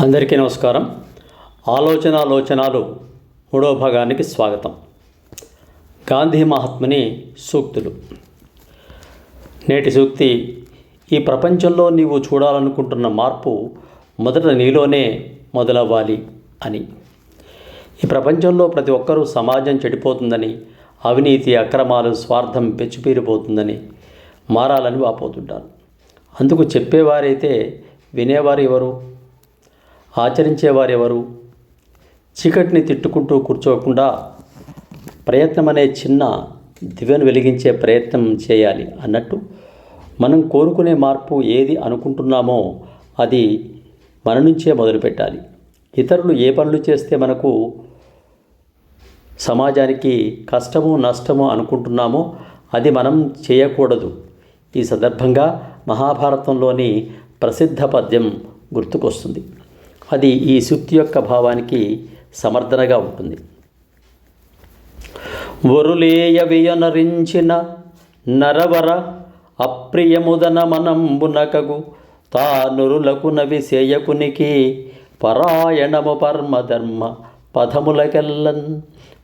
అందరికీ నమస్కారం. ఆలోచన లోచనాలు మూడవ భాగానికి స్వాగతం. గాంధీ మహాత్ముని సూక్తులు. నేటి సూక్తి ఈ ప్రపంచంలో నీవు చూడాలనుకుంటున్న మార్పు మొదట నీలోనే మొదలవ్వాలి అని. ఈ ప్రపంచంలో ప్రతి ఒక్కరూ సమాజం చెడిపోతుందని అవినీతి అక్రమాలు స్వార్థం పెచ్చుపీరిపోతుందని మారాలని వాపోతుంటారు. అందుకు చెప్పేవారైతే వినేవారు ఎవరు? ఆచరించేవారెవరు? చీకటిని తిట్టుకుంటూ కూర్చోకుండా ప్రయత్నం అనే చిన్న దివ్యను వెలిగించే ప్రయత్నం చేయాలి అన్నట్టు మనం కోరుకునే మార్పు ఏది అనుకుంటున్నామో అది మన నుంచే మొదలుపెట్టాలి. ఇతరులు ఏ పనులు చేస్తే మనకు సమాజానికి కష్టము నష్టము అనుకుంటున్నామో అది మనం చేయకూడదు. ఈ సందర్భంగా మహాభారతంలోని ప్రసిద్ధ పద్యం గుర్తుకొస్తుంది. అది ఈ సూక్తి యొక్క భావానికి సమర్థనగా ఉంటుంది. ఒరులేయవియనరించిన నరవర అప్రియముదన మనంబునకగు తానురులకు నవి సేయకునికి పరాయణము పరమధర్మ పథములకెల్లన్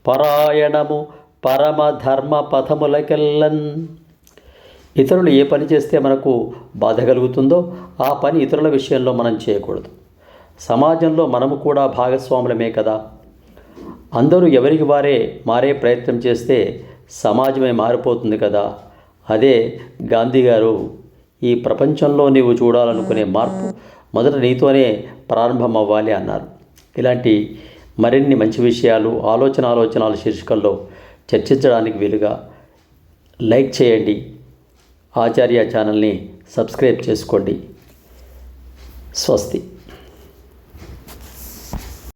పరాయణము పరమధర్మ పథములకెల్లన్ ఇతరులు ఏ పని చేస్తే మనకు బాధ కలుగుతుందో ఆ పని ఇతరుల విషయంలో మనం చేయకూడదు. సమాజంలో మనము కూడా భాగస్వాములమే కదా. అందరూ ఎవరికి వారే మారే ప్రయత్నం చేస్తే సమాజమే మారిపోతుంది కదా. అదే గాంధీ గారు ఈ ప్రపంచంలో నీవు చూడాలనుకునే మార్పు మొదట నీతోనే ప్రారంభం అవ్వాలి అన్నారు. ఇలాంటి మరిన్ని మంచి విషయాలు ఆలోచన ఆలోచనల శీర్షికల్లో చర్చించడానికి వీలుగా లైక్ చేయండి. ఆచార్య ఛానల్ని సబ్స్క్రైబ్ చేసుకోండి. స్వస్తి.